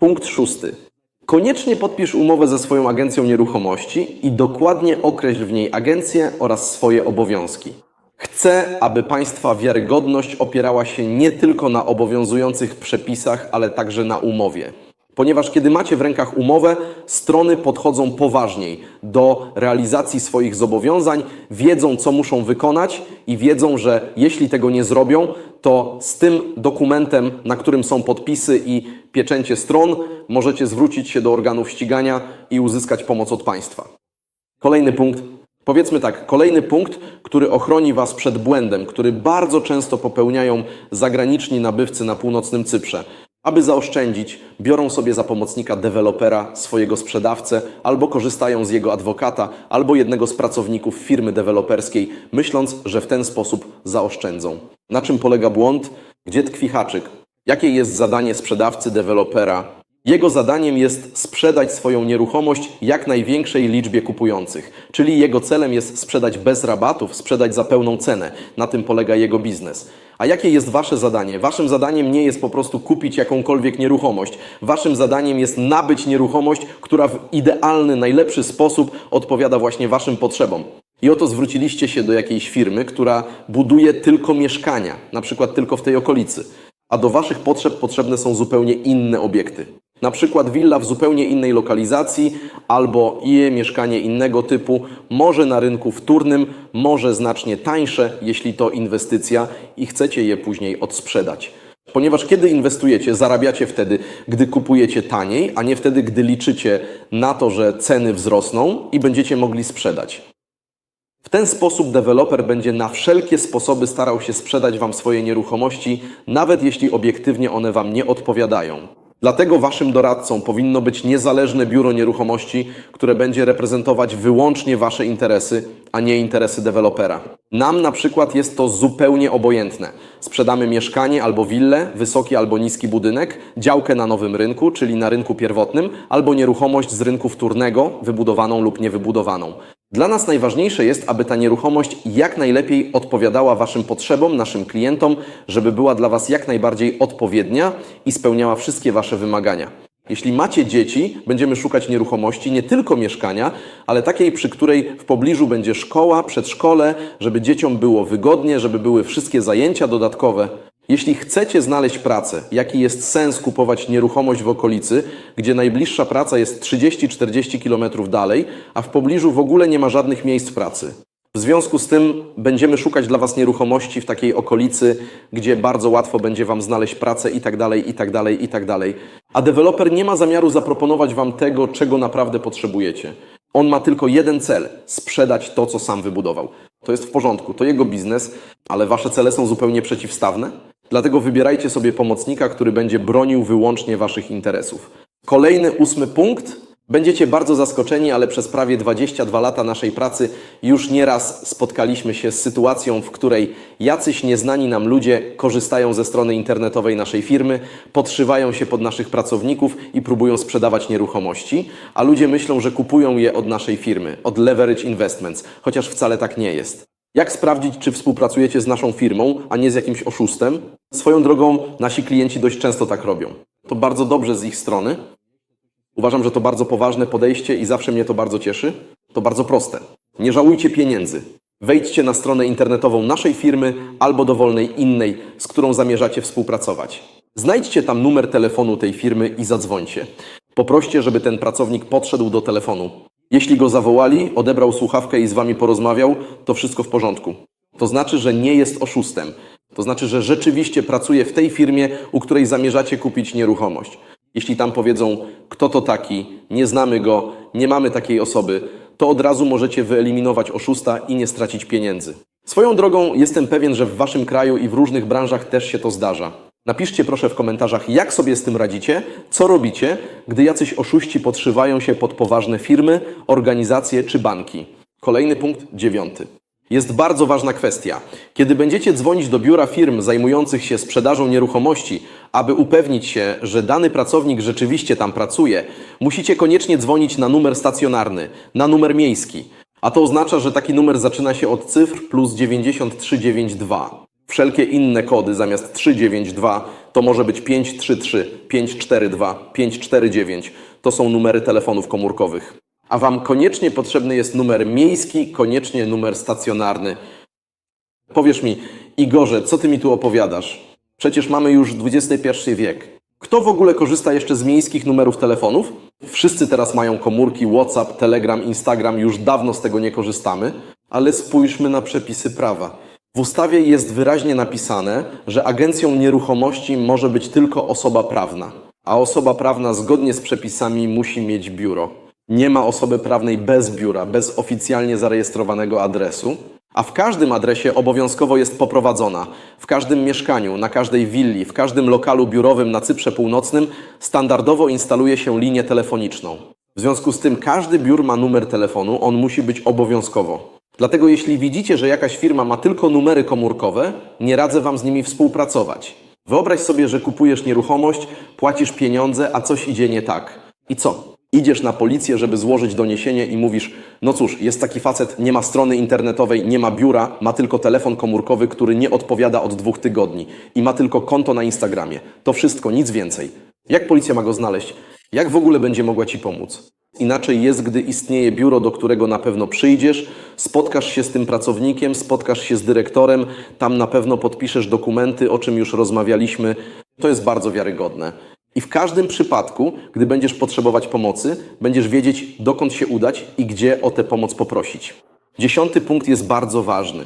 Punkt szósty. Koniecznie podpisz umowę ze swoją agencją nieruchomości i dokładnie określ w niej agencję oraz swoje obowiązki. Chcę, aby Państwa wiarygodność opierała się nie tylko na obowiązujących przepisach, ale także na umowie. Ponieważ kiedy macie w rękach umowę, strony podchodzą poważniej do realizacji swoich zobowiązań, wiedzą, co muszą wykonać i wiedzą, że jeśli tego nie zrobią, to z tym dokumentem, na którym są podpisy i pieczęcie stron, możecie zwrócić się do organów ścigania i uzyskać pomoc od państwa. Kolejny punkt. Powiedzmy tak, kolejny punkt, który ochroni Was przed błędem, który bardzo często popełniają zagraniczni nabywcy na północnym Cyprze. Aby zaoszczędzić, biorą sobie za pomocnika dewelopera, swojego sprzedawcę, albo korzystają z jego adwokata, albo jednego z pracowników firmy deweloperskiej, myśląc, że w ten sposób zaoszczędzą. Na czym polega błąd? Gdzie tkwi haczyk? Jakie jest zadanie sprzedawcy dewelopera? Jego zadaniem jest sprzedać swoją nieruchomość jak największej liczbie kupujących, czyli jego celem jest sprzedać bez rabatów, sprzedać za pełną cenę. Na tym polega jego biznes. A jakie jest wasze zadanie? Waszym zadaniem nie jest po prostu kupić jakąkolwiek nieruchomość. Waszym zadaniem jest nabyć nieruchomość, która w idealny, najlepszy sposób odpowiada właśnie waszym potrzebom. I oto zwróciliście się do jakiejś firmy, która buduje tylko mieszkania, na przykład tylko w tej okolicy, a do waszych potrzeb potrzebne są zupełnie inne obiekty. Na przykład willa w zupełnie innej lokalizacji albo je mieszkanie innego typu, może na rynku wtórnym, może znacznie tańsze, jeśli to inwestycja i chcecie je później odsprzedać. Ponieważ kiedy inwestujecie, zarabiacie wtedy, gdy kupujecie taniej, a nie wtedy, gdy liczycie na to, że ceny wzrosną i będziecie mogli sprzedać. W ten sposób deweloper będzie na wszelkie sposoby starał się sprzedać Wam swoje nieruchomości, nawet jeśli obiektywnie one Wam nie odpowiadają. Dlatego Waszym doradcą powinno być niezależne biuro nieruchomości, które będzie reprezentować wyłącznie Wasze interesy, a nie interesy dewelopera. Nam na przykład jest to zupełnie obojętne. Sprzedamy mieszkanie albo willę, wysoki albo niski budynek, działkę na nowym rynku, czyli na rynku pierwotnym, albo nieruchomość z rynku wtórnego, wybudowaną lub niewybudowaną. Dla nas najważniejsze jest, aby ta nieruchomość jak najlepiej odpowiadała Waszym potrzebom, naszym klientom, żeby była dla Was jak najbardziej odpowiednia i spełniała wszystkie Wasze wymagania. Jeśli macie dzieci, będziemy szukać nieruchomości, nie tylko mieszkania, ale takiej, przy której w pobliżu będzie szkoła, przedszkole, żeby dzieciom było wygodnie, żeby były wszystkie zajęcia dodatkowe. Jeśli chcecie znaleźć pracę, jaki jest sens kupować nieruchomość w okolicy, gdzie najbliższa praca jest 30-40 km dalej, a w pobliżu w ogóle nie ma żadnych miejsc pracy? W związku z tym będziemy szukać dla Was nieruchomości w takiej okolicy, gdzie bardzo łatwo będzie Wam znaleźć pracę i tak dalej, i tak dalej, i tak dalej. A deweloper nie ma zamiaru zaproponować Wam tego, czego naprawdę potrzebujecie. On ma tylko jeden cel sprzedać to, co sam wybudował. To jest w porządku, to jego biznes, ale Wasze cele są zupełnie przeciwstawne. Dlatego wybierajcie sobie pomocnika, który będzie bronił wyłącznie Waszych interesów. Kolejny, ósmy punkt. Będziecie bardzo zaskoczeni, ale przez prawie 22 lata naszej pracy już nieraz spotkaliśmy się z sytuacją, w której jacyś nieznani nam ludzie korzystają ze strony internetowej naszej firmy, podszywają się pod naszych pracowników i próbują sprzedawać nieruchomości, a ludzie myślą, że kupują je od naszej firmy, od Leverage Investments, chociaż wcale tak nie jest. Jak sprawdzić, czy współpracujecie z naszą firmą, a nie z jakimś oszustem? Swoją drogą, nasi klienci dość często tak robią. To bardzo dobrze z ich strony. Uważam, że to bardzo poważne podejście i zawsze mnie to bardzo cieszy. To bardzo proste. Nie żałujcie pieniędzy. Wejdźcie na stronę internetową naszej firmy albo dowolnej innej, z którą zamierzacie współpracować. Znajdźcie tam numer telefonu tej firmy i zadzwońcie. Poproście, żeby ten pracownik podszedł do telefonu. Jeśli go zawołali, odebrał słuchawkę i z wami porozmawiał, to wszystko w porządku. To znaczy, że nie jest oszustem. To znaczy, że rzeczywiście pracuje w tej firmie, u której zamierzacie kupić nieruchomość. Jeśli tam powiedzą, kto to taki, nie znamy go, nie mamy takiej osoby, to od razu możecie wyeliminować oszusta i nie stracić pieniędzy. Swoją drogą jestem pewien, że w waszym kraju i w różnych branżach też się to zdarza. Napiszcie proszę w komentarzach, jak sobie z tym radzicie, co robicie, gdy jacyś oszuści podszywają się pod poważne firmy, organizacje czy banki. Kolejny punkt, dziewiąty. Jest bardzo ważna kwestia. Kiedy będziecie dzwonić do biura firm zajmujących się sprzedażą nieruchomości, aby upewnić się, że dany pracownik rzeczywiście tam pracuje, musicie koniecznie dzwonić na numer stacjonarny, na numer miejski. A to oznacza, że taki numer zaczyna się od cyfr plus 9392. Wszelkie inne kody zamiast 392 to może być 533, 542, 549. To są numery telefonów komórkowych. A Wam koniecznie potrzebny jest numer miejski, koniecznie numer stacjonarny. Powiesz mi, Igorze, co Ty mi tu opowiadasz? Przecież mamy już XXI wiek. Kto w ogóle korzysta jeszcze z miejskich numerów telefonów? Wszyscy teraz mają komórki, WhatsApp, Telegram, Instagram, już dawno z tego nie korzystamy, ale spójrzmy na przepisy prawa. W ustawie jest wyraźnie napisane, że agencją nieruchomości może być tylko osoba prawna, a osoba prawna zgodnie z przepisami musi mieć biuro. Nie ma osoby prawnej bez biura, bez oficjalnie zarejestrowanego adresu, a w każdym adresie obowiązkowo jest poprowadzona. W każdym mieszkaniu, na każdej willi, w każdym lokalu biurowym na Cyprze Północnym standardowo instaluje się linię telefoniczną. W związku z tym każdy biur ma numer telefonu, on musi być obowiązkowo. Dlatego jeśli widzicie, że jakaś firma ma tylko numery komórkowe, nie radzę Wam z nimi współpracować. Wyobraź sobie, że kupujesz nieruchomość, płacisz pieniądze, a coś idzie nie tak. I co? Idziesz na policję, żeby złożyć doniesienie i mówisz: No cóż, jest taki facet, nie ma strony internetowej, nie ma biura, ma tylko telefon komórkowy, który nie odpowiada od dwóch tygodni i ma tylko konto na Instagramie. To wszystko, nic więcej. Jak policja ma go znaleźć? Jak w ogóle będzie mogła ci pomóc? Inaczej jest, gdy istnieje biuro, do którego na pewno przyjdziesz, spotkasz się z tym pracownikiem, spotkasz się z dyrektorem, tam na pewno podpiszesz dokumenty, o czym już rozmawialiśmy. To jest bardzo wiarygodne. I w każdym przypadku, gdy będziesz potrzebować pomocy, będziesz wiedzieć, dokąd się udać i gdzie o tę pomoc poprosić. Dziesiąty punkt jest bardzo ważny.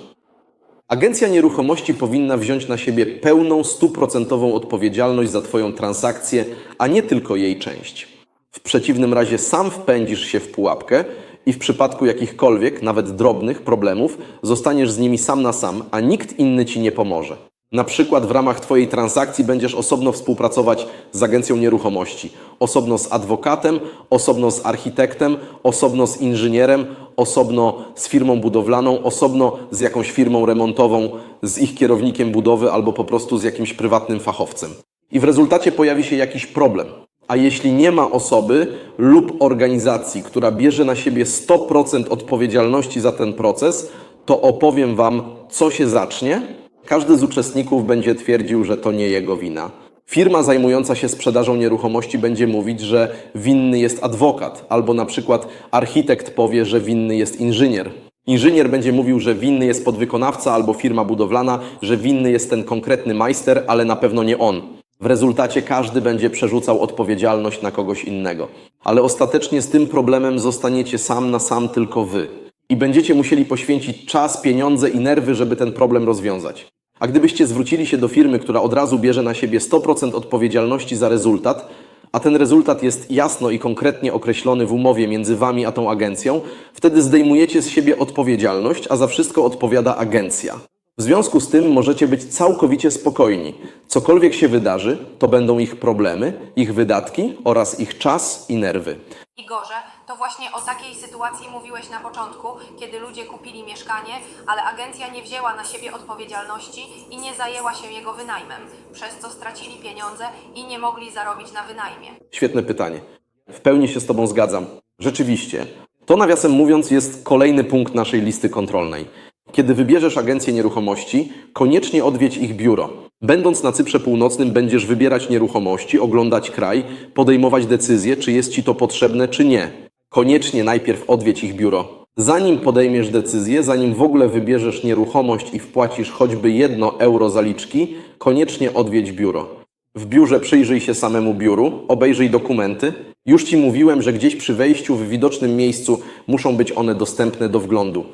Agencja nieruchomości powinna wziąć na siebie pełną, stuprocentową odpowiedzialność za Twoją transakcję, a nie tylko jej część. W przeciwnym razie sam wpędzisz się w pułapkę i w przypadku jakichkolwiek, nawet drobnych problemów, zostaniesz z nimi sam na sam, a nikt inny Ci nie pomoże. Na przykład w ramach Twojej transakcji będziesz osobno współpracować z agencją nieruchomości, osobno z adwokatem, osobno z architektem, osobno z inżynierem, osobno z firmą budowlaną, osobno z jakąś firmą remontową, z ich kierownikiem budowy albo po prostu z jakimś prywatnym fachowcem. I w rezultacie pojawi się jakiś problem. A jeśli nie ma osoby lub organizacji, która bierze na siebie 100% odpowiedzialności za ten proces, to opowiem Wam, co się zacznie. Każdy z uczestników będzie twierdził, że to nie jego wina. Firma zajmująca się sprzedażą nieruchomości będzie mówić, że winny jest adwokat, albo na przykład architekt powie, że winny jest inżynier. Inżynier będzie mówił, że winny jest podwykonawca albo firma budowlana, że winny jest ten konkretny majster, ale na pewno nie on. W rezultacie każdy będzie przerzucał odpowiedzialność na kogoś innego. Ale ostatecznie z tym problemem zostaniecie sam na sam tylko wy. I będziecie musieli poświęcić czas, pieniądze i nerwy, żeby ten problem rozwiązać. A gdybyście zwrócili się do firmy, która od razu bierze na siebie 100% odpowiedzialności za rezultat, a ten rezultat jest jasno i konkretnie określony w umowie między Wami a tą agencją, wtedy zdejmujecie z siebie odpowiedzialność, a za wszystko odpowiada agencja. W związku z tym możecie być całkowicie spokojni. Cokolwiek się wydarzy, to będą ich problemy, ich wydatki oraz ich czas i nerwy. Igorze, to właśnie o takiej sytuacji mówiłeś na początku, kiedy ludzie kupili mieszkanie, ale agencja nie wzięła na siebie odpowiedzialności i nie zajęła się jego wynajmem, przez co stracili pieniądze i nie mogli zarobić na wynajmie. Świetne pytanie. W pełni się z Tobą zgadzam. Rzeczywiście. To nawiasem mówiąc jest kolejny punkt naszej listy kontrolnej. Kiedy wybierzesz agencję nieruchomości, koniecznie odwiedź ich biuro. Będąc na Cyprze Północnym, będziesz wybierać nieruchomości, oglądać kraj, podejmować decyzję, czy jest Ci to potrzebne, czy nie. Koniecznie najpierw odwiedź ich biuro. Zanim podejmiesz decyzję, zanim w ogóle wybierzesz nieruchomość i wpłacisz choćby jedno euro zaliczki, koniecznie odwiedź biuro. W biurze przyjrzyj się samemu biuru, obejrzyj dokumenty. Już Ci mówiłem, że gdzieś przy wejściu w widocznym miejscu muszą być one dostępne do wglądu.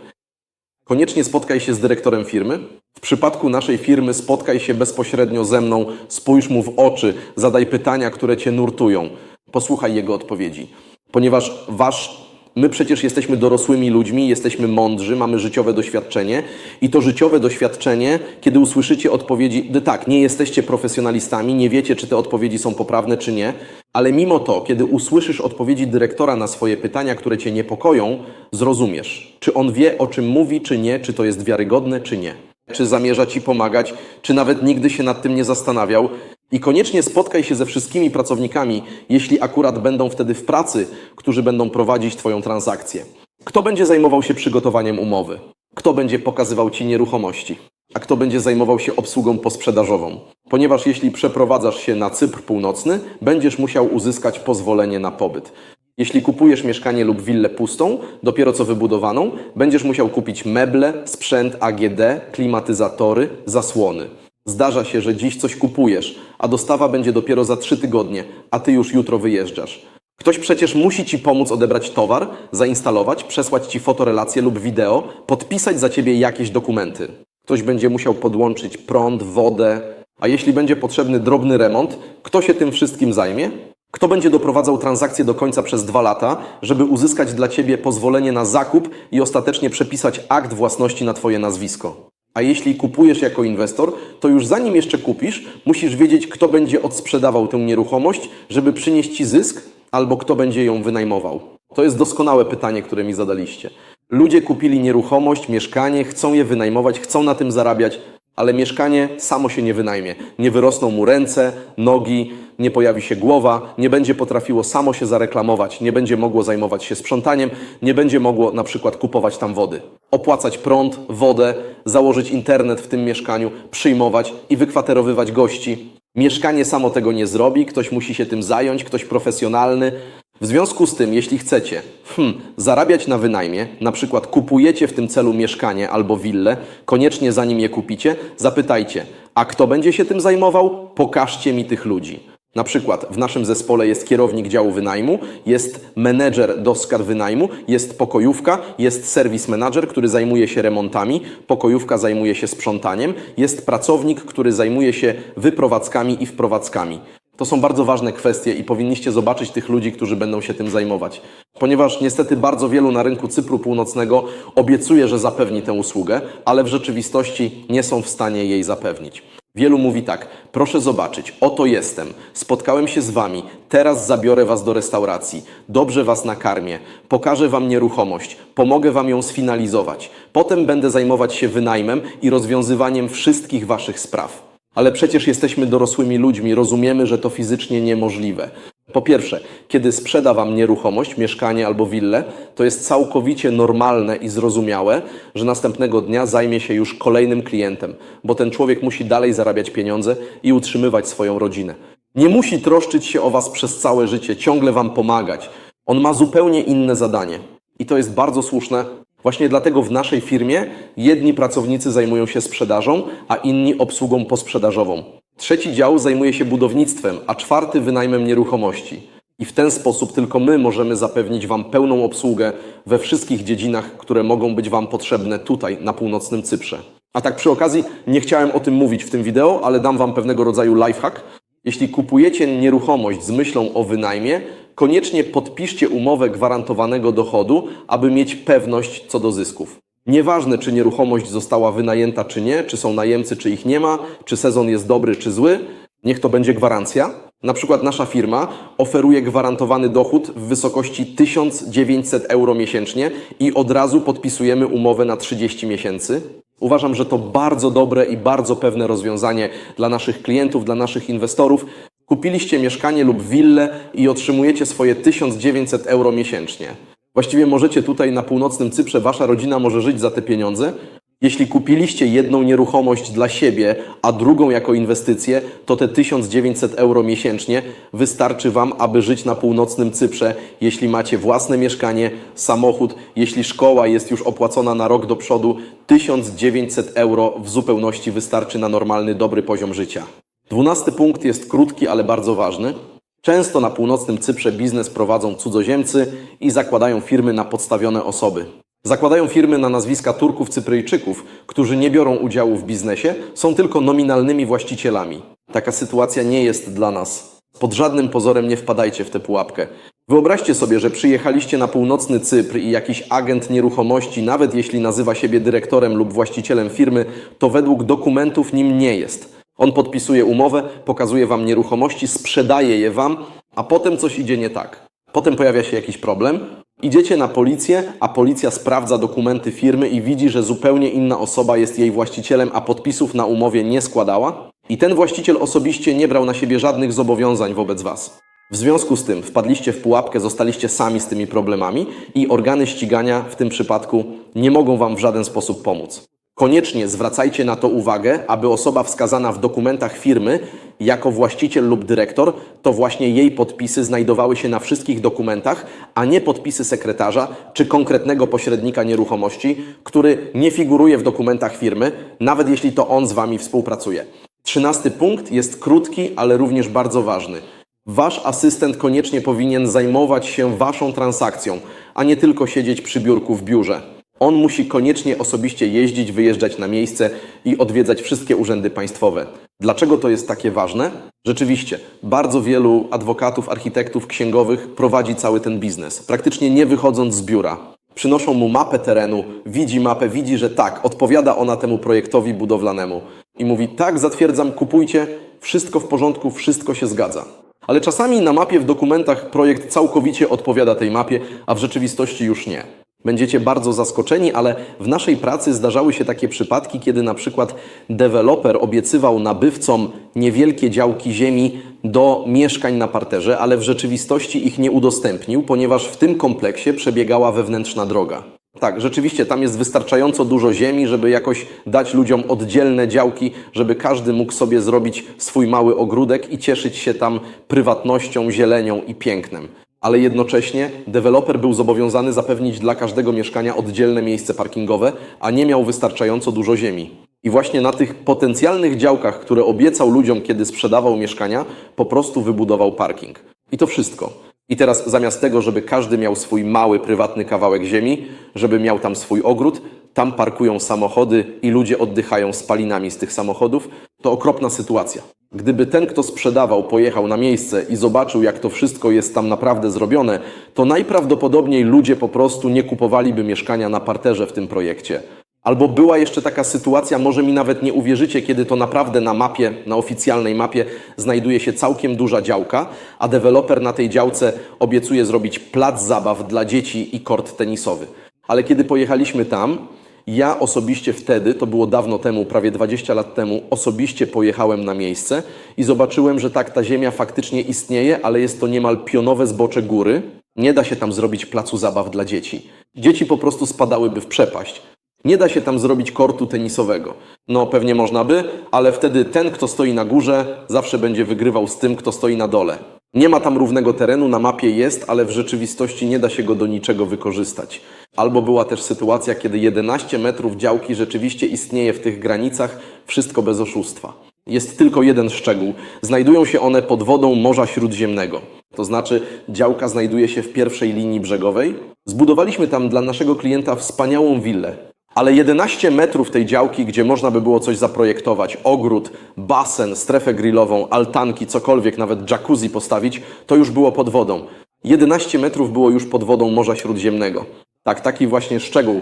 Koniecznie spotkaj się z dyrektorem firmy. W przypadku naszej firmy spotkaj się bezpośrednio ze mną, spójrz mu w oczy, zadaj pytania, które cię nurtują. Posłuchaj jego odpowiedzi. Ponieważ wasz My przecież jesteśmy dorosłymi ludźmi, jesteśmy mądrzy, mamy życiowe doświadczenie i to życiowe doświadczenie, kiedy usłyszycie odpowiedzi, gdy tak, nie jesteście profesjonalistami, nie wiecie, czy te odpowiedzi są poprawne, czy nie, ale mimo to, kiedy usłyszysz odpowiedzi dyrektora na swoje pytania, które cię niepokoją, zrozumiesz, czy on wie, o czym mówi, czy nie, czy to jest wiarygodne, czy nie. Czy zamierza ci pomagać, czy nawet nigdy się nad tym nie zastanawiał. I koniecznie spotkaj się ze wszystkimi pracownikami, jeśli akurat będą wtedy w pracy, którzy będą prowadzić Twoją transakcję. Kto będzie zajmował się przygotowaniem umowy? Kto będzie pokazywał Ci nieruchomości? a kto będzie zajmował się obsługą posprzedażową. Ponieważ jeśli przeprowadzasz się na Cypr Północny, będziesz musiał uzyskać pozwolenie na pobyt. Jeśli kupujesz mieszkanie lub willę pustą, dopiero co wybudowaną, będziesz musiał kupić meble, sprzęt AGD, klimatyzatory, zasłony. Zdarza się, że dziś coś kupujesz, a dostawa będzie dopiero za trzy tygodnie, a ty już jutro wyjeżdżasz. Ktoś przecież musi ci pomóc odebrać towar, zainstalować, przesłać ci fotorelację lub wideo, podpisać za ciebie jakieś dokumenty. Ktoś będzie musiał podłączyć prąd, wodę, a jeśli będzie potrzebny drobny remont, kto się tym wszystkim zajmie? Kto będzie doprowadzał transakcję do końca przez dwa lata, żeby uzyskać dla ciebie pozwolenie na zakup i ostatecznie przepisać akt własności na twoje nazwisko? A jeśli kupujesz jako inwestor, to już zanim jeszcze kupisz, musisz wiedzieć, kto będzie odsprzedawał tę nieruchomość, żeby przynieść ci zysk, albo kto będzie ją wynajmował. To jest doskonałe pytanie, które mi zadaliście. Ludzie kupili nieruchomość, mieszkanie, chcą je wynajmować, chcą na tym zarabiać, ale mieszkanie samo się nie wynajmie. Nie wyrosną mu ręce, nogi, nie pojawi się głowa, nie będzie potrafiło samo się zareklamować, nie będzie mogło zajmować się sprzątaniem, nie będzie mogło na przykład kupować tam wody, opłacać prąd, wodę, założyć internet w tym mieszkaniu, przyjmować i wykwaterowywać gości. Mieszkanie samo tego nie zrobi, ktoś musi się tym zająć, ktoś profesjonalny. W związku z tym, jeśli chcecie hmm, zarabiać na wynajmie, na przykład kupujecie w tym celu mieszkanie albo willę, koniecznie zanim je kupicie, zapytajcie, a kto będzie się tym zajmował? Pokażcie mi tych ludzi. Na przykład w naszym zespole jest kierownik działu wynajmu, jest menedżer do skarg wynajmu, jest pokojówka, jest serwis menadżer, który zajmuje się remontami, pokojówka zajmuje się sprzątaniem, jest pracownik, który zajmuje się wyprowadzkami i wprowadzkami. To są bardzo ważne kwestie i powinniście zobaczyć tych ludzi, którzy będą się tym zajmować. Ponieważ niestety bardzo wielu na rynku Cypru Północnego obiecuje, że zapewni tę usługę, ale w rzeczywistości nie są w stanie jej zapewnić. Wielu mówi tak: proszę zobaczyć, oto jestem, spotkałem się z wami, teraz zabiorę was do restauracji, dobrze was nakarmię, pokażę wam nieruchomość, pomogę wam ją sfinalizować, potem będę zajmować się wynajmem i rozwiązywaniem wszystkich waszych spraw. Ale przecież jesteśmy dorosłymi ludźmi, rozumiemy, że to fizycznie niemożliwe. Po pierwsze, kiedy sprzeda Wam nieruchomość, mieszkanie albo willę, to jest całkowicie normalne i zrozumiałe, że następnego dnia zajmie się już kolejnym klientem, bo ten człowiek musi dalej zarabiać pieniądze i utrzymywać swoją rodzinę. Nie musi troszczyć się o Was przez całe życie, ciągle Wam pomagać. On ma zupełnie inne zadanie. I to jest bardzo słuszne. Właśnie dlatego w naszej firmie jedni pracownicy zajmują się sprzedażą, a inni obsługą posprzedażową. Trzeci dział zajmuje się budownictwem, a czwarty wynajmem nieruchomości. I w ten sposób tylko my możemy zapewnić Wam pełną obsługę we wszystkich dziedzinach, które mogą być Wam potrzebne tutaj, na północnym Cyprze. A tak przy okazji, nie chciałem o tym mówić w tym wideo, ale dam Wam pewnego rodzaju lifehack. Jeśli kupujecie nieruchomość z myślą o wynajmie, koniecznie podpiszcie umowę gwarantowanego dochodu, aby mieć pewność co do zysków. Nieważne, czy nieruchomość została wynajęta, czy nie, czy są najemcy, czy ich nie ma, czy sezon jest dobry, czy zły, niech to będzie gwarancja. Na przykład nasza firma oferuje gwarantowany dochód w wysokości 1900 euro miesięcznie i od razu podpisujemy umowę na 30 miesięcy. Uważam, że to bardzo dobre i bardzo pewne rozwiązanie dla naszych klientów, dla naszych inwestorów. Kupiliście mieszkanie lub willę i otrzymujecie swoje 1900 euro miesięcznie. Właściwie możecie tutaj na północnym Cyprze, wasza rodzina może żyć za te pieniądze. Jeśli kupiliście jedną nieruchomość dla siebie, a drugą jako inwestycję, to te 1900 euro miesięcznie wystarczy Wam, aby żyć na północnym Cyprze, jeśli macie własne mieszkanie, samochód, jeśli szkoła jest już opłacona na rok do przodu, 1900 euro w zupełności wystarczy na normalny, dobry poziom życia. Dwunasty punkt jest krótki, ale bardzo ważny. Często na północnym Cyprze biznes prowadzą cudzoziemcy i zakładają firmy na podstawione osoby. Zakładają firmy na nazwiska Turków, Cypryjczyków, którzy nie biorą udziału w biznesie, są tylko nominalnymi właścicielami. Taka sytuacja nie jest dla nas. Pod żadnym pozorem nie wpadajcie w tę pułapkę. Wyobraźcie sobie, że przyjechaliście na północny Cypr i jakiś agent nieruchomości, nawet jeśli nazywa siebie dyrektorem lub właścicielem firmy, to według dokumentów nim nie jest. On podpisuje umowę, pokazuje wam nieruchomości, sprzedaje je wam, a potem coś idzie nie tak. Potem pojawia się jakiś problem. Idziecie na policję, a policja sprawdza dokumenty firmy i widzi, że zupełnie inna osoba jest jej właścicielem, a podpisów na umowie nie składała. I ten właściciel osobiście nie brał na siebie żadnych zobowiązań wobec was. W związku z tym wpadliście w pułapkę, zostaliście sami z tymi problemami i organy ścigania w tym przypadku nie mogą wam w żaden sposób pomóc. Koniecznie zwracajcie na to uwagę, aby osoba wskazana w dokumentach firmy jako właściciel lub dyrektor, to właśnie jej podpisy znajdowały się na wszystkich dokumentach, a nie podpisy sekretarza czy konkretnego pośrednika nieruchomości, który nie figuruje w dokumentach firmy, nawet jeśli to on z Wami współpracuje. Trzynasty punkt jest krótki, ale również bardzo ważny. Wasz asystent koniecznie powinien zajmować się Waszą transakcją, a nie tylko siedzieć przy biurku w biurze. On musi koniecznie osobiście jeździć, wyjeżdżać na miejsce i odwiedzać wszystkie urzędy państwowe. Dlaczego to jest takie ważne? Rzeczywiście, bardzo wielu adwokatów, architektów, księgowych prowadzi cały ten biznes, praktycznie nie wychodząc z biura. Przynoszą mu mapę terenu, widzi mapę, widzi, że tak, odpowiada ona temu projektowi budowlanemu. I mówi: Tak, zatwierdzam, kupujcie, wszystko w porządku, wszystko się zgadza. Ale czasami na mapie w dokumentach projekt całkowicie odpowiada tej mapie, a w rzeczywistości już nie. Będziecie bardzo zaskoczeni, ale w naszej pracy zdarzały się takie przypadki, kiedy na przykład deweloper obiecywał nabywcom niewielkie działki ziemi do mieszkań na parterze, ale w rzeczywistości ich nie udostępnił, ponieważ w tym kompleksie przebiegała wewnętrzna droga. Tak, rzeczywiście tam jest wystarczająco dużo ziemi, żeby jakoś dać ludziom oddzielne działki, żeby każdy mógł sobie zrobić swój mały ogródek i cieszyć się tam prywatnością, zielenią i pięknem. Ale jednocześnie deweloper był zobowiązany zapewnić dla każdego mieszkania oddzielne miejsce parkingowe, a nie miał wystarczająco dużo ziemi. I właśnie na tych potencjalnych działkach, które obiecał ludziom, kiedy sprzedawał mieszkania, po prostu wybudował parking. I to wszystko. I teraz zamiast tego, żeby każdy miał swój mały, prywatny kawałek ziemi, żeby miał tam swój ogród, tam parkują samochody i ludzie oddychają spalinami z tych samochodów, to okropna sytuacja. Gdyby ten, kto sprzedawał, pojechał na miejsce i zobaczył, jak to wszystko jest tam naprawdę zrobione, to najprawdopodobniej ludzie po prostu nie kupowaliby mieszkania na parterze w tym projekcie. Albo była jeszcze taka sytuacja, może mi nawet nie uwierzycie, kiedy to naprawdę na mapie, na oficjalnej mapie znajduje się całkiem duża działka, a deweloper na tej działce obiecuje zrobić plac zabaw dla dzieci i kort tenisowy. Ale kiedy pojechaliśmy tam, ja osobiście wtedy, to było dawno temu, prawie 20 lat temu, osobiście pojechałem na miejsce i zobaczyłem, że tak, ta ziemia faktycznie istnieje, ale jest to niemal pionowe zbocze góry. Nie da się tam zrobić placu zabaw dla dzieci. Dzieci po prostu spadałyby w przepaść. Nie da się tam zrobić kortu tenisowego. No pewnie można by, ale wtedy ten, kto stoi na górze, zawsze będzie wygrywał z tym, kto stoi na dole. Nie ma tam równego terenu, na mapie jest, ale w rzeczywistości nie da się go do niczego wykorzystać. Albo była też sytuacja, kiedy 11 metrów działki rzeczywiście istnieje w tych granicach, wszystko bez oszustwa. Jest tylko jeden szczegół. Znajdują się one pod wodą Morza Śródziemnego. To znaczy, działka znajduje się w pierwszej linii brzegowej. Zbudowaliśmy tam dla naszego klienta wspaniałą willę. Ale 11 metrów tej działki, gdzie można by było coś zaprojektować, ogród, basen, strefę grillową, altanki, cokolwiek, nawet jacuzzi postawić, to już było pod wodą. 11 metrów było już pod wodą Morza Śródziemnego. Tak, taki właśnie szczegół.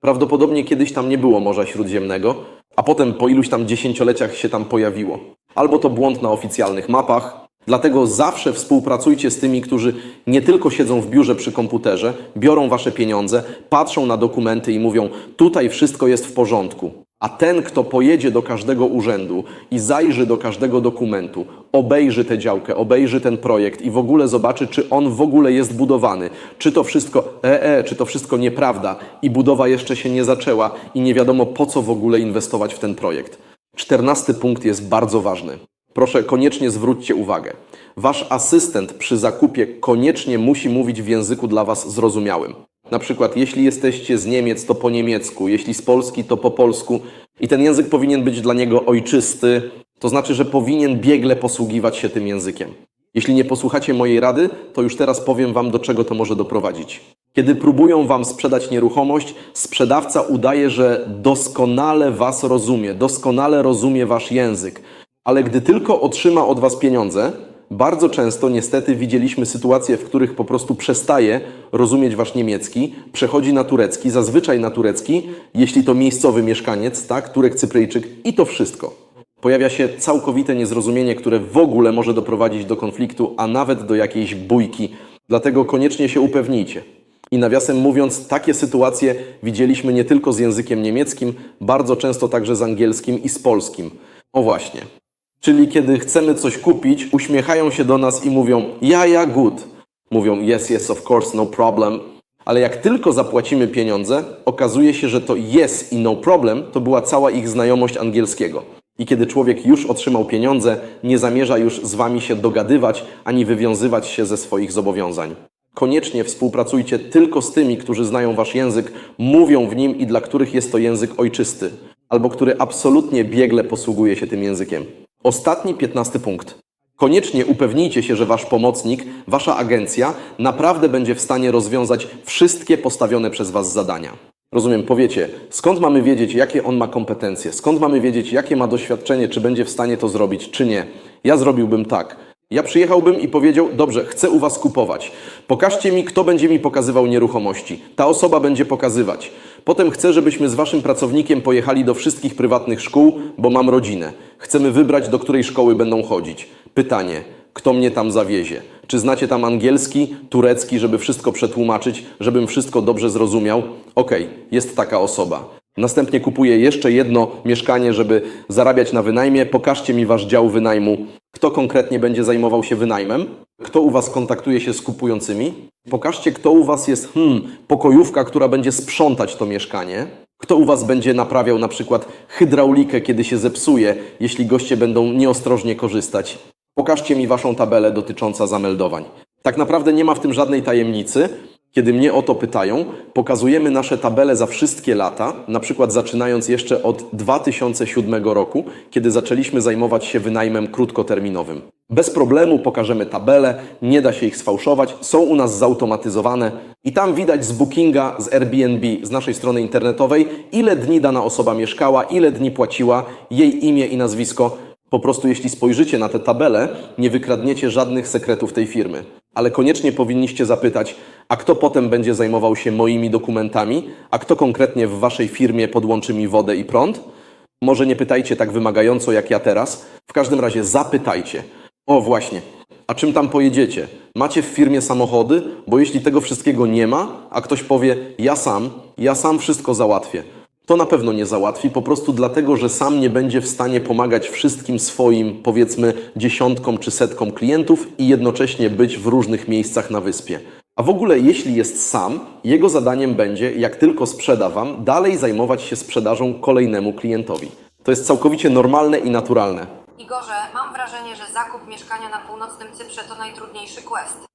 Prawdopodobnie kiedyś tam nie było Morza Śródziemnego, a potem po iluś tam dziesięcioleciach się tam pojawiło. Albo to błąd na oficjalnych mapach, Dlatego zawsze współpracujcie z tymi, którzy nie tylko siedzą w biurze przy komputerze, biorą wasze pieniądze, patrzą na dokumenty i mówią: tutaj wszystko jest w porządku. A ten, kto pojedzie do każdego urzędu i zajrzy do każdego dokumentu, obejrzy tę działkę, obejrzy ten projekt i w ogóle zobaczy, czy on w ogóle jest budowany, czy to wszystko, e, e, czy to wszystko nieprawda i budowa jeszcze się nie zaczęła i nie wiadomo po co w ogóle inwestować w ten projekt. Czternasty punkt jest bardzo ważny. Proszę, koniecznie zwróćcie uwagę. Wasz asystent przy zakupie koniecznie musi mówić w języku dla Was zrozumiałym. Na przykład, jeśli jesteście z Niemiec, to po niemiecku, jeśli z Polski, to po polsku. I ten język powinien być dla niego ojczysty, to znaczy, że powinien biegle posługiwać się tym językiem. Jeśli nie posłuchacie mojej rady, to już teraz powiem Wam, do czego to może doprowadzić. Kiedy próbują Wam sprzedać nieruchomość, sprzedawca udaje, że doskonale Was rozumie, doskonale rozumie Wasz język. Ale gdy tylko otrzyma od Was pieniądze, bardzo często niestety widzieliśmy sytuacje, w których po prostu przestaje rozumieć Wasz niemiecki, przechodzi na turecki, zazwyczaj na turecki, jeśli to miejscowy mieszkaniec, tak, Turek Cypryjczyk i to wszystko. Pojawia się całkowite niezrozumienie, które w ogóle może doprowadzić do konfliktu, a nawet do jakiejś bójki. Dlatego koniecznie się upewnijcie. I nawiasem mówiąc, takie sytuacje widzieliśmy nie tylko z językiem niemieckim, bardzo często także z angielskim i z polskim. O właśnie. Czyli kiedy chcemy coś kupić, uśmiechają się do nas i mówią ja, ja, good. Mówią yes, yes, of course, no problem. Ale jak tylko zapłacimy pieniądze, okazuje się, że to yes i no problem to była cała ich znajomość angielskiego. I kiedy człowiek już otrzymał pieniądze, nie zamierza już z wami się dogadywać ani wywiązywać się ze swoich zobowiązań. Koniecznie współpracujcie tylko z tymi, którzy znają wasz język, mówią w nim i dla których jest to język ojczysty, albo który absolutnie biegle posługuje się tym językiem. Ostatni, piętnasty punkt. Koniecznie upewnijcie się, że wasz pomocnik, wasza agencja naprawdę będzie w stanie rozwiązać wszystkie postawione przez was zadania. Rozumiem, powiecie, skąd mamy wiedzieć, jakie on ma kompetencje, skąd mamy wiedzieć, jakie ma doświadczenie, czy będzie w stanie to zrobić, czy nie. Ja zrobiłbym tak. Ja przyjechałbym i powiedział: Dobrze, chcę u Was kupować. Pokażcie mi, kto będzie mi pokazywał nieruchomości. Ta osoba będzie pokazywać. Potem chcę, żebyśmy z Waszym pracownikiem pojechali do wszystkich prywatnych szkół, bo mam rodzinę. Chcemy wybrać, do której szkoły będą chodzić. Pytanie: kto mnie tam zawiezie? Czy znacie tam angielski, turecki, żeby wszystko przetłumaczyć, żebym wszystko dobrze zrozumiał? Okej, jest taka osoba. Następnie kupuję jeszcze jedno mieszkanie, żeby zarabiać na wynajmie. Pokażcie mi wasz dział wynajmu. Kto konkretnie będzie zajmował się wynajmem? Kto u was kontaktuje się z kupującymi? Pokażcie, kto u was jest hmm, pokojówka, która będzie sprzątać to mieszkanie. Kto u was będzie naprawiał na przykład hydraulikę, kiedy się zepsuje, jeśli goście będą nieostrożnie korzystać? Pokażcie mi waszą tabelę dotycząca zameldowań. Tak naprawdę nie ma w tym żadnej tajemnicy. Kiedy mnie o to pytają, pokazujemy nasze tabele za wszystkie lata, na przykład zaczynając jeszcze od 2007 roku, kiedy zaczęliśmy zajmować się wynajmem krótkoterminowym. Bez problemu pokażemy tabele, nie da się ich sfałszować, są u nas zautomatyzowane i tam widać z Bookinga, z Airbnb, z naszej strony internetowej, ile dni dana osoba mieszkała, ile dni płaciła, jej imię i nazwisko. Po prostu jeśli spojrzycie na tę tabelę, nie wykradniecie żadnych sekretów tej firmy. Ale koniecznie powinniście zapytać, a kto potem będzie zajmował się moimi dokumentami, a kto konkretnie w waszej firmie podłączy mi wodę i prąd? Może nie pytajcie tak wymagająco jak ja teraz. W każdym razie zapytajcie. O właśnie, a czym tam pojedziecie? Macie w firmie samochody? Bo jeśli tego wszystkiego nie ma, a ktoś powie, ja sam, ja sam wszystko załatwię, to na pewno nie załatwi, po prostu dlatego, że sam nie będzie w stanie pomagać wszystkim swoim, powiedzmy, dziesiątkom czy setkom klientów i jednocześnie być w różnych miejscach na wyspie. A w ogóle, jeśli jest sam, jego zadaniem będzie, jak tylko sprzeda Wam, dalej zajmować się sprzedażą kolejnemu klientowi. To jest całkowicie normalne i naturalne. Igorze, mam wrażenie, że zakup mieszkania na północnym Cyprze to najtrudniejszy quest.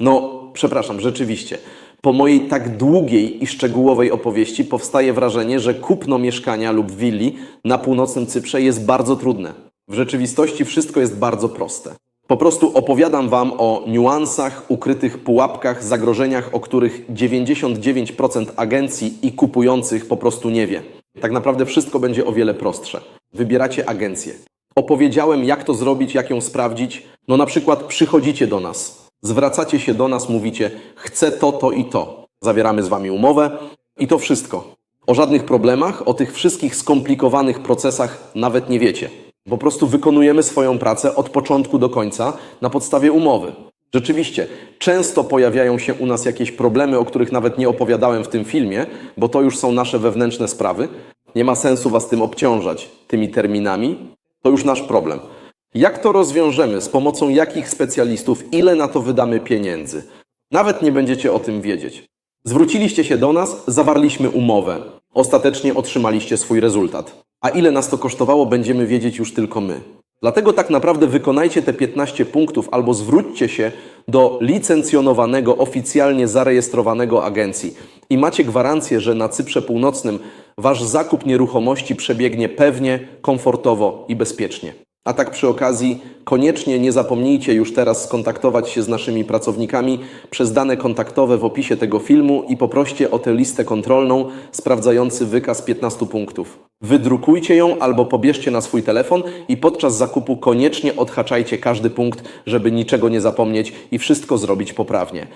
No, przepraszam, rzeczywiście. Po mojej tak długiej i szczegółowej opowieści powstaje wrażenie, że kupno mieszkania lub willi na północnym Cyprze jest bardzo trudne. W rzeczywistości wszystko jest bardzo proste. Po prostu opowiadam Wam o niuansach, ukrytych pułapkach, zagrożeniach, o których 99% agencji i kupujących po prostu nie wie. Tak naprawdę wszystko będzie o wiele prostsze. Wybieracie agencję. Opowiedziałem, jak to zrobić, jak ją sprawdzić. No na przykład przychodzicie do nas, zwracacie się do nas, mówicie, chcę to, to i to. Zawieramy z Wami umowę i to wszystko. O żadnych problemach, o tych wszystkich skomplikowanych procesach nawet nie wiecie. Po prostu wykonujemy swoją pracę od początku do końca na podstawie umowy. Rzeczywiście, często pojawiają się u nas jakieś problemy, o których nawet nie opowiadałem w tym filmie, bo to już są nasze wewnętrzne sprawy. Nie ma sensu Was tym obciążać, tymi terminami. To już nasz problem. Jak to rozwiążemy? Z pomocą jakich specjalistów? Ile na to wydamy pieniędzy? Nawet nie będziecie o tym wiedzieć. Zwróciliście się do nas, zawarliśmy umowę. Ostatecznie otrzymaliście swój rezultat. A ile nas to kosztowało, będziemy wiedzieć już tylko my. Dlatego tak naprawdę wykonajcie te 15 punktów albo zwróćcie się do licencjonowanego, oficjalnie zarejestrowanego agencji i macie gwarancję, że na Cyprze Północnym wasz zakup nieruchomości przebiegnie pewnie, komfortowo i bezpiecznie. A tak przy okazji, koniecznie nie zapomnijcie już teraz skontaktować się z naszymi pracownikami przez dane kontaktowe w opisie tego filmu i poproście o tę listę kontrolną sprawdzający wykaz 15 punktów. Wydrukujcie ją albo pobierzcie na swój telefon i podczas zakupu koniecznie odhaczajcie każdy punkt, żeby niczego nie zapomnieć i wszystko zrobić poprawnie.